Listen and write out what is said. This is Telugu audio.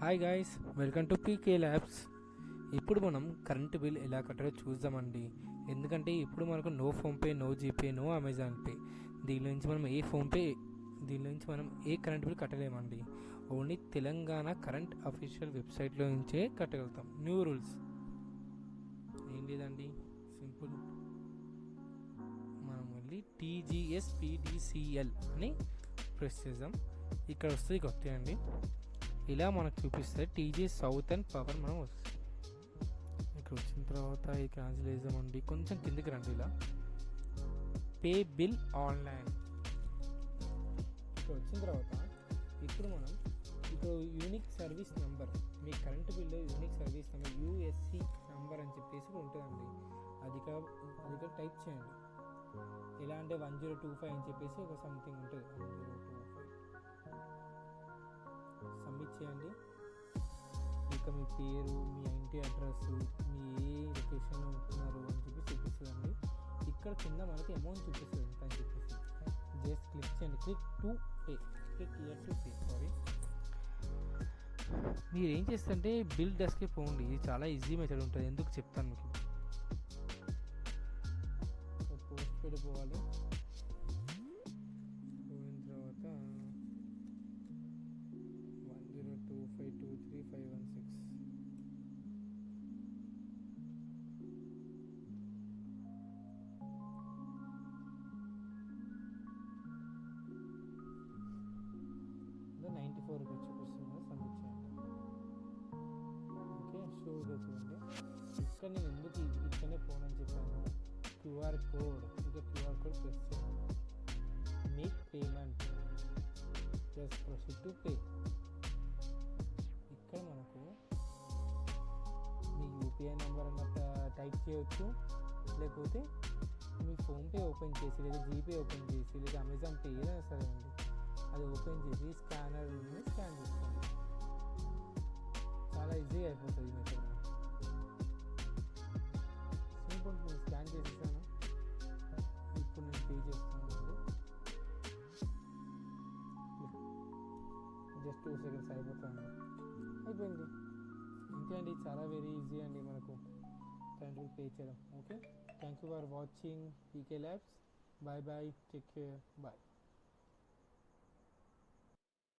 Hi guys welcome to P K labs ఇప్పుడు మనం కరెంట్ బిల్ ఎలా కట్టాలో చూద్దామండి. ఎందుకంటే ఇప్పుడు మనకు no PhonePe no GPay no Amazon pay దీని నుంచి మనం ఏ ఫోన్పే దీని నుంచి మనం ఏ కరెంట్ బిల్ కట్టలేమండి. ఓన్లీ తెలంగాణ కరెంట్ అఫీషియల్ వెబ్సైట్లో నుంచే కట్టగలుగుతాం. న్యూ రూల్స్ ఏం లేదండి సింపుల్ మనం వెళ్ళి టీజీఎస్పీడిసిఎల్ అని ప్రెస్ చేద్దాం. ఇక్కడ వస్తుంది కొత్త అండి ఇలా మనకు చూపిస్తే టీజీ సౌత్ అండ్ పవర్ మనం వస్తుంది. ఇక్కడ వచ్చిన తర్వాత ఈ క్యాన్సిలేజం ఉండి కొంచెం కిందికి రండి ఇలా. Pay bill online. ఇక్కడ వచ్చిన తర్వాత ఇప్పుడు మనం ఇప్పుడు యూనిక్ సర్వీస్ నెంబర్ మీ current bill unique service number USC number అని చెప్పేసి ఉంటుందండి. అది అది టైప్ చేయండి. ఇలా అంటే వన్ జీరో టూ ఫైవ్ అని చెప్పేసి ఒక సంథింగ్ ఉంటుంది. ఇంకా మీ పేరు మీ ఇంటి అడ్రస్ మీ ఏ లొకేషన్లో ఉంటున్నారు అని చెప్పి చూపిస్తుందండి. ఇక్కడ కింద మనకి అమౌంట్ చూపిస్తుంది. ఎంత అని చెప్పేసి జస్ట్ క్లిక్ చేయండి. Click to pay click here to pay sorry మీరు ఏం చేస్తుంటే బిల్ డెస్క్కి పోండి. ఇది చాలా ఈజీ మెథడ్ ఉంటుంది. ఎందుకు చెప్తాను మీకు? పోస్ట్ పెయిడ్ పోవాలి. Five two three five one six ninety four rupees చూపిస్తుంది సబ్మిట్ చేయండి ఓకే షూగా చూడండి ఇక్కడ నేను ఎందుకు ఇది ఇక్కడనే ఫోన్ అని చెప్పాను. క్యూఆర్ కోడ్ ఇంకా క్యూఆర్ కోడ్ ప్రెస్ చేయండి make payment plus proceed to pay type చేయొచ్చు. లేకపోతే మీ ఫోన్పే ఓపెన్ చేసి లేదా జీపే ఓపెన్ చేసి లేదా అమెజాన్ పే ఏదైనా సరే అండి. అది ఓపెన్ చేసి స్కానర్ స్కాన్ చేసుకోండి. చాలా ఈజీగా అయిపోతుంది మెథడ్ సింపుల్ నేను స్కాన్ చేసేసాను. ఇప్పుడు నేను పే చేస్తాను జస్ట్ టూ సెకండ్స్ అయిపోతాను అయిపోయింది. ఇంకే అండి చాలా వెరీ ఈజీ అండి మనం చేయడం okay thank you for watching PK labs bye bye take care bye